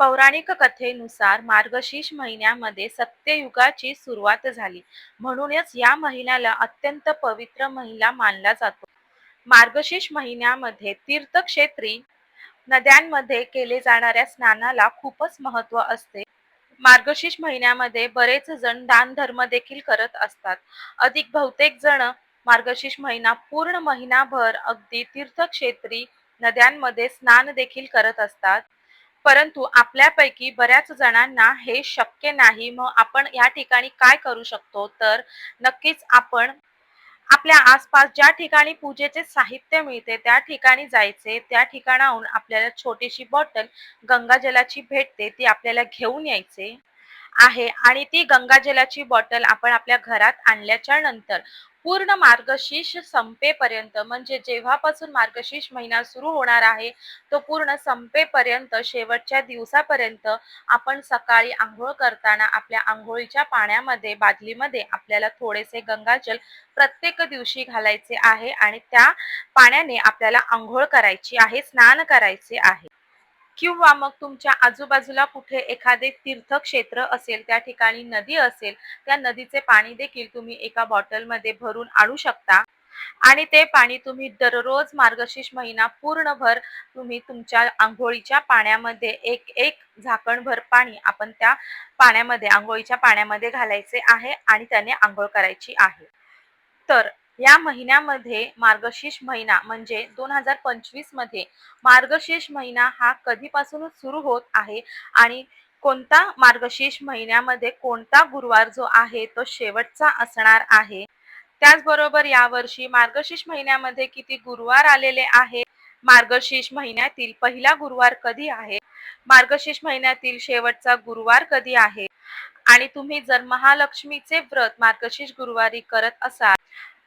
पौराणिक कथेनुसार मार्गशीर्ष महिन्यामध्ये सत्ययुगाची सुरुवात झाली. म्हणूनच या महिन्याला अत्यंत पवित्र महिला मानला जातो. मार्गशीर्ष महिन्यामध्ये तीर्थक्षेत्री नद्यांमध्ये केले जाणाऱ्या स्नानाला खूपच महत्त्व असते. मार्गशीर्ष महिन्यामध्ये बरेच जण दान धर्म देखील करत असतात. अधिक बहुतेक जण मार्गशीर्ष महिना पूर्ण महिनाभर अगदी तीर्थक्षेत्री नद्यांमध्ये स्नान देखील करत असतात. परंतु आपल्यापैकी बऱ्याच जणांना हे शक्य नाही. मग आपण या ठिकाणी काय करू शकतो? तर नक्कीच आपण आपल्या आसपास ज्या ठिकाणी पूजेचे साहित्य मिळते त्या ठिकाणी जायचे. त्या ठिकाणाहून आपल्याला छोटीशी बॉटल गंगाजलाची भेटते ती आपल्याला घेऊन यायचे. आहे. आणि ती गंगाजलाची बॉटल आपण आपल्या घरात आणल्याच्या नंतर पूर्ण मार्गशीर्ष संपेपर्यंत म्हणजे जेव्हापासून मार्गशीर्ष महिना सुरू होणार आहे तो पूर्ण संपेपर्यंत शेवटच्या दिवसापर्यंत आपण सकाळी आंघोळ करताना आपल्या आंघोळीच्या पाण्यामध्ये बादलीमध्ये आपल्याला थोडेसे गंगाजल प्रत्येक दिवशी घालायचे आहे आणि त्या पाण्याने आपल्याला आंघोळ करायची आहे स्नान करायचे आहे. किंवा मग तुमच्या आजूबाजूला कुठे एखादे तीर्थक्षेत्र असेल त्या ठिकाणी नदी असेल त्या नदीचे पाणी देखील तुम्ही एका बॉटलमध्ये भरून आणू शकता. आणि ते पाणी तुम्ही दररोज मार्गशीर्ष महिना पूर्णभर तुम्ही तुमच्या आंघोळीच्या पाण्यामध्ये एक एक झाकणभर पाणी आपण त्या पाण्यामध्ये आंघोळीच्या पाण्यामध्ये घालायचे आहे आणि त्याने आंघोळ करायची आहे. तर या महिन्यामध्ये मार्गशीर्ष महिना म्हणजे दोन हजार पंचवीसमध्ये मार्गशीर्ष महिना हा कधीपासून सुरू होत आहे आणि कोणता मार्गशीर्ष महिन्यामध्ये कोणता गुरुवार जो आहे तो शेवटचा असणार आहे. त्याचबरोबर यावर्षी मार्गशीर्ष महिन्यामध्ये किती गुरुवार आलेले आहे मार्गशीर्ष महिन्यातील पहिला गुरुवार कधी आहे? मार्गशीर्ष महिन्यातील शेवटचा गुरुवार कधी आहे? आणि तुम्ही जर महालक्ष्मीचे व्रत मार्गशीर्ष गुरुवारी करत असाल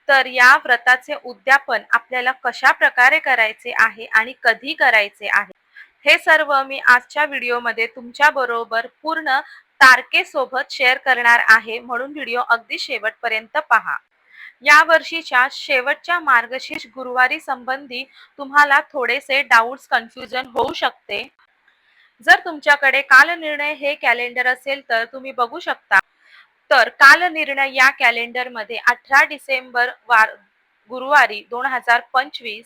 तर या व्रताचे उद्यापन आपल्याला कशा प्रकारे करायचे आहे आणि कधी करायचे आहे? हे सर्व मी आजच्या व्हिडिओमध्ये तुमच्या बरोबर पूर्ण तारखेसोबत शेअर करणार आहे. म्हणून व्हिडिओ अगदी शेवटपर्यंत पहा. या वर्षीच्या शेवटच्या मार्गशीर्ष गुरुवारी संबंधी तुम्हाला थोडेसे डाऊट्स कन्फ्युजन होऊ शकते. जर तुमच्याकडे कालनिर्णय हे कॅलेंडर असेल तर तुम्ही बघू शकता. तर काल निर्णय या कॅलेंडरमध्ये अठरा डिसेंबर वार गुरुवारी दोन हजार पंचवीस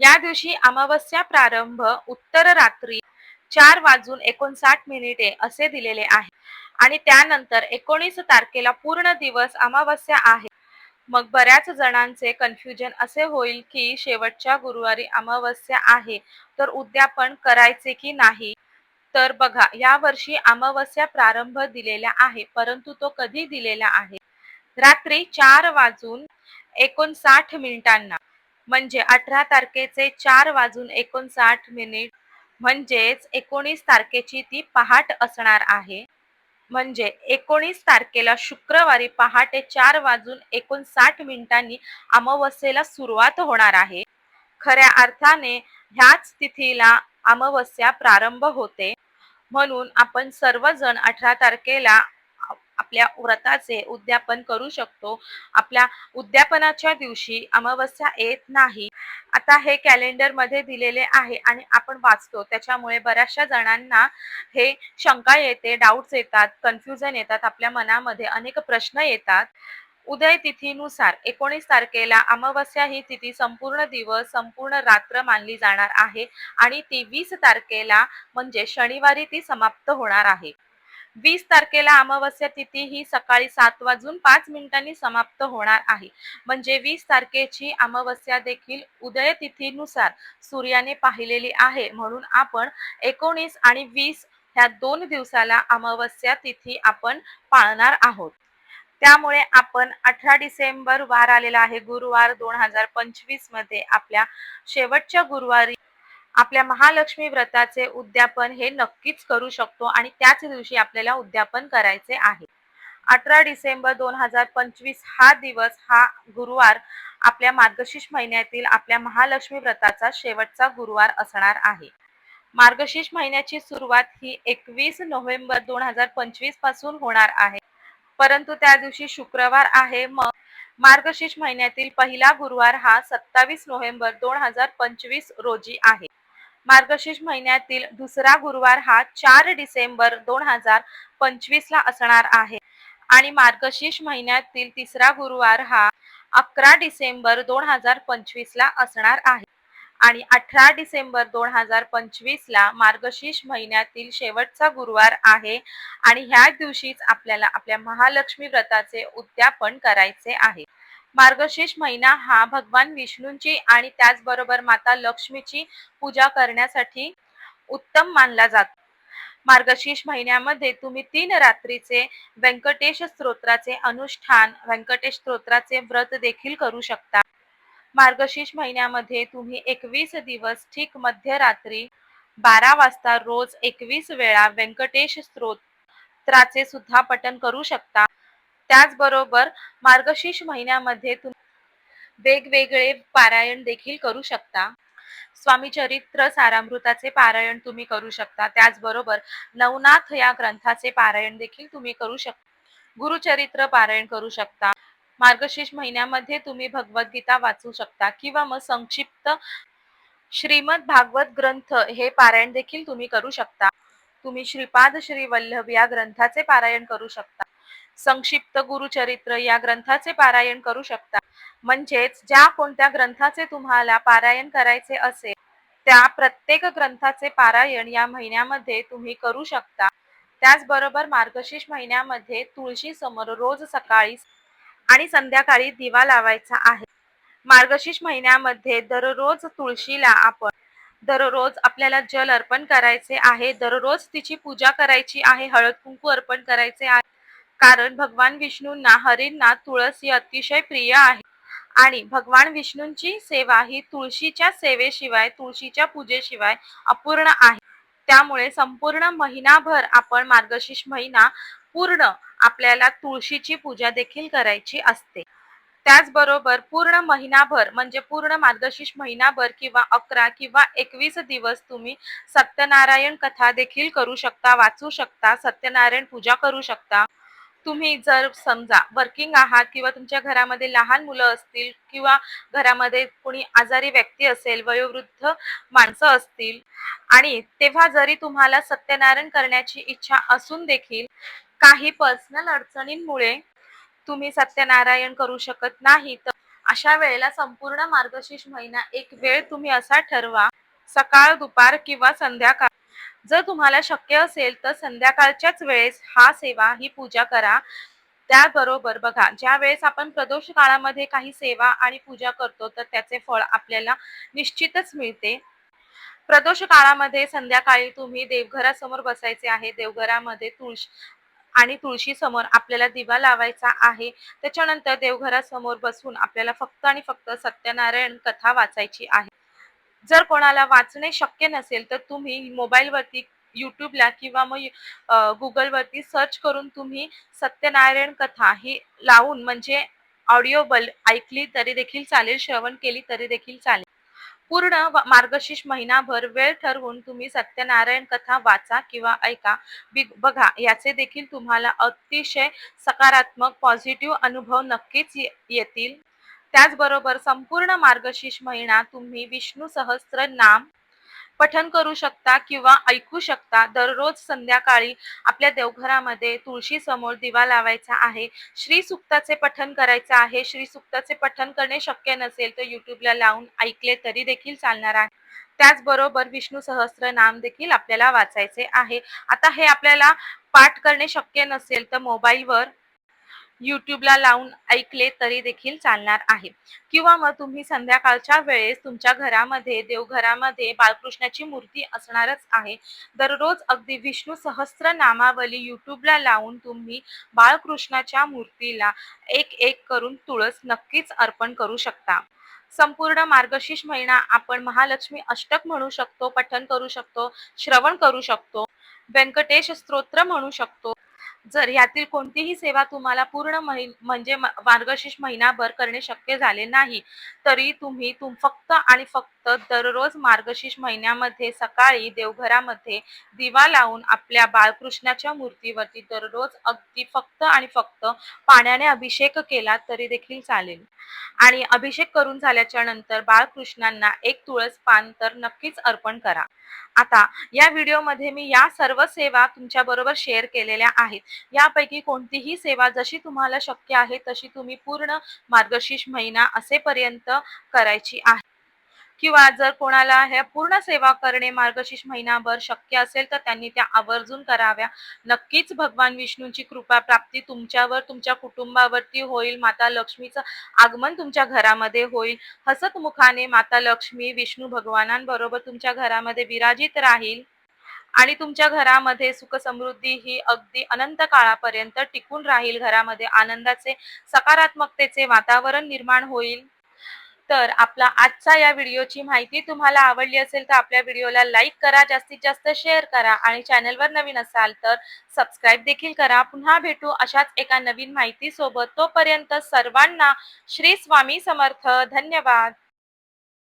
या दिवशी अमावस्या प्रारंभ उत्तर रात्री चार वाजून एकोणसाठ मिनिटे असे दिलेले आहे. आणि त्यानंतर एकोणीस तारखेला पूर्ण दिवस अमावस्या आहे. मग बऱ्याच जणांचे कन्फ्युजन असे होईल की शेवटच्या गुरुवारी अमावस्या आहे तर उद्यापन करायचे की नाही? तर बघा या वर्षी अमावस्या प्रारंभ दिलेला आहे परंतु तो कधी दिलेला आहे? रात्री चार वाजून एकोणसाठ मिनिटांना म्हणजे अठरा तारखेचे चार वाजून एकोणसाठ मिनिट म्हणजेच एकोणीस तारखेची ती पहाट असणार आहे. म्हणजे एकोणीस तारखेला शुक्रवारी पहाटे चार वाजून एकोणसाठ मिनिटांनी अमावस्येला सुरुवात होणार आहे. खऱ्या अर्थाने ह्याच तिथीला अमावस्या प्रारंभ होते. म्हणून आपण सर्वजण अठरा तारखेला आपल्या व्रताचे उद्यापन करू शकतो. आपल्या उद्यापनाच्या दिवशी अमावस्या येत नाही. आता हे कॅलेंडरमध्ये दिलेले आहे आणि आपण वाचतो. त्याच्यामुळे बऱ्याचशा जणांना हे शंका येते डाऊट्स येतात कन्फ्युजन येतात आपल्या मनामध्ये अनेक प्रश्न येतात. उदय तिथीनुसार एकोणीस तारखेला अमावस्या ही तिथी संपूर्ण दिवस संपूर्ण रात्र मानली जाणार आहे आणि ती वीस तारखेला म्हणजे शनिवारी ती समाप्त होणार आहे. वीस तारखेला अमावस्या तिथी ही सकाळी सात वाजून पाच मिनिटांनी समाप्त होणार आहे. म्हणजे वीस तारखेची अमावस्या देखील उदय तिथीनुसार सूर्याने पाहिलेली आहे. म्हणून आपण एकोणीस आणि वीस ह्या दोन दिवसाला अमावस्या तिथी आपण पाळणार आहोत. त्यामुळे आपण अठरा डिसेंबर वार आलेला आहे. गुरुवार दोन हजार पंचवीसमध्ये आपल्या शेवटच्या गुरुवारी आपल्या महालक्ष्मी व्रताचे उद्यापन हे नक्कीच करू शकतो आणि त्याच दिवशी आपल्याला उद्यापन करायचे आहे. अठरा डिसेंबर दोन हजार पंचवीस हा दिवस हा गुरुवार आपल्या मार्गशीर्ष महिन्यातील आपल्या महालक्ष्मी व्रताचा शेवटचा गुरुवार असणार आहे. मार्गशीर्ष महिन्याची सुरुवात ही एकवीस नोव्हेंबर दोन हजार पंचवीसपासून होणार आहे. परंतु त्या दिवशी शुक्रवार आहे मग मार्गशीर्ष महिन्यातील पहिला गुरुवार हा सत्तावीस नोव्हेंबर दोन हजार पंचवीस रोजी आहे. मार्गशीर्ष महिन्यातील दुसरा गुरुवार हा चार डिसेंबर दोन हजार पंचवीस ला असणार आहे. आणि मार्गशीर्ष महिन्यातील तिसरा गुरुवार हा अकरा डिसेंबर दोन हजार पंचवीस ला असणार आहे. आणि अठरा डिसेंबर दोन हजार पंचवीस ला मार्गशीर्ष महिन्यातील शेवटचा गुरुवार आहे आणि ह्या दिवशीच आपल्याला आपल्या महालक्ष्मी व्रताचे उद्यापन करायचे आहे. मार्गशीर्ष महिना हा भगवान विष्णूंची आणि त्याचबरोबर माता लक्ष्मीची पूजा करण्यासाठी उत्तम मानला जातो. मार्गशीर्ष महिन्यामध्ये तुम्ही तीन रात्रीचे व्यंकटेश स्तोत्राचे अनुष्ठान व्यंकटेश स्तोत्राचे व्रत देखील करू शकता. मार्गशीर्ष महिन्यामध्ये तुम्ही एकवीस दिवस ठीक मध्यरात्री बारा वाजता रोज एकवीस वेळा व्यंकटेश स्तोत्राचे सुद्धा पठन करू शकता. त्याचबरोबर मार्गशीर्ष महिन्यामध्ये तुम्ही वेगवेगळे पारायण देखील करू शकता. स्वामी चरित्र सारामृताचे पारायण तुम्ही करू शकता. त्याचबरोबर नवनाथ या ग्रंथाचे पारायण देखील तुम्ही करू शकता गुरुचरित्र पारायण करू शकता. मार्गशीर्ष महिन्यामध्ये तुम्ही भगवद्गीता वाचू शकता किंवा मग संक्षिप्त श्रीमद भागवत ग्रंथ हे पारायण देखील तुम्ही करू शकता. तुम्ही श्रीपाद श्री वल्लभ या ग्रंथाचे पारायण करू शकता. संक्षिप्त गुरुचरित्र या ग्रंथाचे पारायण करू शकता. म्हणजेच ज्या कोणत्या ग्रंथाचे तुम्हाला पारायण करायचे असेल त्या प्रत्येक ग्रंथाचे पारायण या महिन्यामध्ये तुम्ही करू शकता. त्याचबरोबर मार्गशीर्ष महिन्यामध्ये तुळशी समोर रोज सकाळी आणि संध्याकाळी दिवा लावायचा आहे. मार्गशीर्ष महिन्यामध्ये दररोज तुळशीला आपण दररोज आपल्याला जल अर्पण करायचे आहे. दररोज तिची पूजा करायची आहे. हळद कुंकू अर्पण करायचे आहे. कारण भगवान विष्णूंना हरींना तुळस ही अतिशय प्रिय आहे. आणि भगवान विष्णूंची सेवा ही तुळशीच्या सेवेशिवाय तुळशीच्या पूजेशिवाय अपूर्ण आहे. त्यामुळे संपूर्ण महिनाभर आपण मार्गशीर्ष महिना पूर्ण आपल्याला तुळशीची पूजा देखील करायची असते. त्याचबरोबर पूर्ण महिनाभर म्हणजे पूर्ण मार्गशीर्ष महिनाभर किंवा अकरा किंवा एकवीस दिवस तुम्ही सत्यनारायण कथा देखील करू शकता वाचू शकता सत्यनारायण पूजा करू शकता. तुम्ही जर समजा वर्किंग आहात किंवा तुमच्या घरामध्ये लहान मुलं असतील किंवा घरामध्ये कोणी आजारी व्यक्ती असेल वयोवृद्ध माणसं असतील आणि तेव्हा जरी तुम्हाला सत्यनारायण करण्याची इच्छा असून देखील काही पर्सनल अडचणींमुळे तुम्ही सत्यनारायण करू शकत नाही तर अशा वेळेला संपूर्ण मार्गशीर्ष महिना एक वेळ तुम्ही असा ठरवा. सकाळ दुपार किंवा संध्याकाळ जर तुम्हाला शक्य असेल तर संध्याकाळच्याच वेळेस हा सेवा ही पूजा करा. त्याबरोबर बघा ज्या वेळेस आपण प्रदोष काळामध्ये काही सेवा आणि पूजा करतो तर त्याचे फळ आपल्याला निश्चितच मिळते. प्रदोष काळामध्ये संध्याकाळी तुम्ही देवघरासमोर बसायचे आहे. देवघरामध्ये तुळशी आणि तुळशी समोर आपल्याला दिवा लावायचा आहे. त्याच्यानंतर देवघरासमोर बसून आपल्याला फक्त आणि फक्त सत्यनारायण कथा वाचायची आहे. जर कोणाला वाचणे शक्य नसेल तर तुम्ही मोबाईलवरती युट्यूबला किंवा मग गुगलवरती सर्च करून तुम्ही सत्यनारायण कथा ही लावून म्हणजे ऑडिओबल ऐकली तरी देखील चालेल श्रवण केली तरी देखील चालेल. पूर्ण मार्गशीर्ष महिनाभर वेळ ठरवून तुम्ही सत्यनारायण कथा वाचा किंवा ऐका. बघा याचे देखील तुम्हाला अतिशय सकारात्मक पॉझिटिव्ह अनुभव नक्कीच येतील. त्याचबरोबर संपूर्ण मार्गशीर्ष महिना तुम्ही विष्णू सहस्त्र नाम पठन करू शकता किंवा ऐकू शकता. दररोज संध्याकाळी आपल्या देवघरामध्ये तुळशी समोर दिवा लावायचा आहे. श्री सुक्ताचे पठन करायचं आहे. श्री सुक्ताचे पठन करणे शक्य नसेल तर युट्यूबला लावून ऐकले तरी देखील चालणार आहे. त्याचबरोबर विष्णू सहस्त्र नाम देखील आपल्याला वाचायचे आहे. आता हे आपल्याला पाठ करणे शक्य नसेल तर मोबाईलवर युट्यूबला लावून ऐकले तरी देखील चालणार आहे. किंवा मग तुम्ही संध्याकाळच्या वेळेस तुमच्या घरामध्ये देवघरामध्ये बाळकृष्णाची मूर्ती असणारच आहे. दररोज अगदी विष्णू सहस्र नामावली युट्यूबला लावून तुम्ही बाळकृष्णाच्या मूर्तीला एक एक करून तुळस नक्कीच अर्पण करू शकता. संपूर्ण मार्गशीर्ष महिना आपण महालक्ष्मी अष्टक म्हणू शकतो पठन करू शकतो श्रवण करू शकतो व्यंकटेश स्तोत्र म्हणू शकतो. जर यातील कोणतीही सेवा तुम्हाला पूर्ण म्हणजे मार्गशीर्ष महिनाभर करणे शक्य झाले नाही तरी तुम्ही तुम फक्त आणि फक्त दररोज मार्गशीर्ष महिन्यामध्ये सकाळी देवघरामध्ये दिवा लावून आपल्या बाळकृष्णाच्या मूर्तीवरती दररोज अगदी फक्त आणि फक्त पाण्याने अभिषेक केला तरी देखील चालेल. आणि अभिषेक करून झाल्याच्यानंतर बाळकृष्णांना एक तुळस पान तर नक्कीच अर्पण करा. आता या व्हिडिओमध्ये मी या सर्व सेवा तुमच्या बरोबर शेअर केलेल्या आहेत. यापैकी कोणतीही सेवा जशी तुम्हाला शक्य आहे तशी तुम्ही पूर्ण मार्गशीर्ष महिना असेपर्यंत करायची आहे. किंवा जर कोणाला ह्या पूर्ण सेवा करणे मार्गशीर्ष महिनाभर शक्य असेल तर त्यांनी त्या आवर्जून कराव्या. नक्कीच भगवान विष्णूंची कृपा प्राप्ती तुमच्यावर तुमच्या कुटुंबावरती होईल. माता लक्ष्मीचं आगमन तुमच्या घरामध्ये होईल. हसत मुखाने माता लक्ष्मी विष्णू भगवानांबरोबर तुमच्या घरामध्ये विराजित राहील. आणि तुमच्या घरामध्ये सुख समृद्धी ही अगदी अनंत काळापर्यंत टिकून राहील. घरामध्ये आनंदाचे सकारात्मकतेचे वातावरण निर्माण होईल. तर आपला आजचा या व्हिडिओची माहिती तुम्हाला आवडली असेल तर आपल्या व्हिडिओला लाईक करा जास्तीत जास्त शेअर करा आणि चॅनलवर नवीन असाल तर सबस्क्राईब देखील करा. पुन्हा भेटू अशाच एका नवीन माहितीसोबत. तोपर्यंत सर्वांना श्री स्वामी समर्थ. धन्यवाद.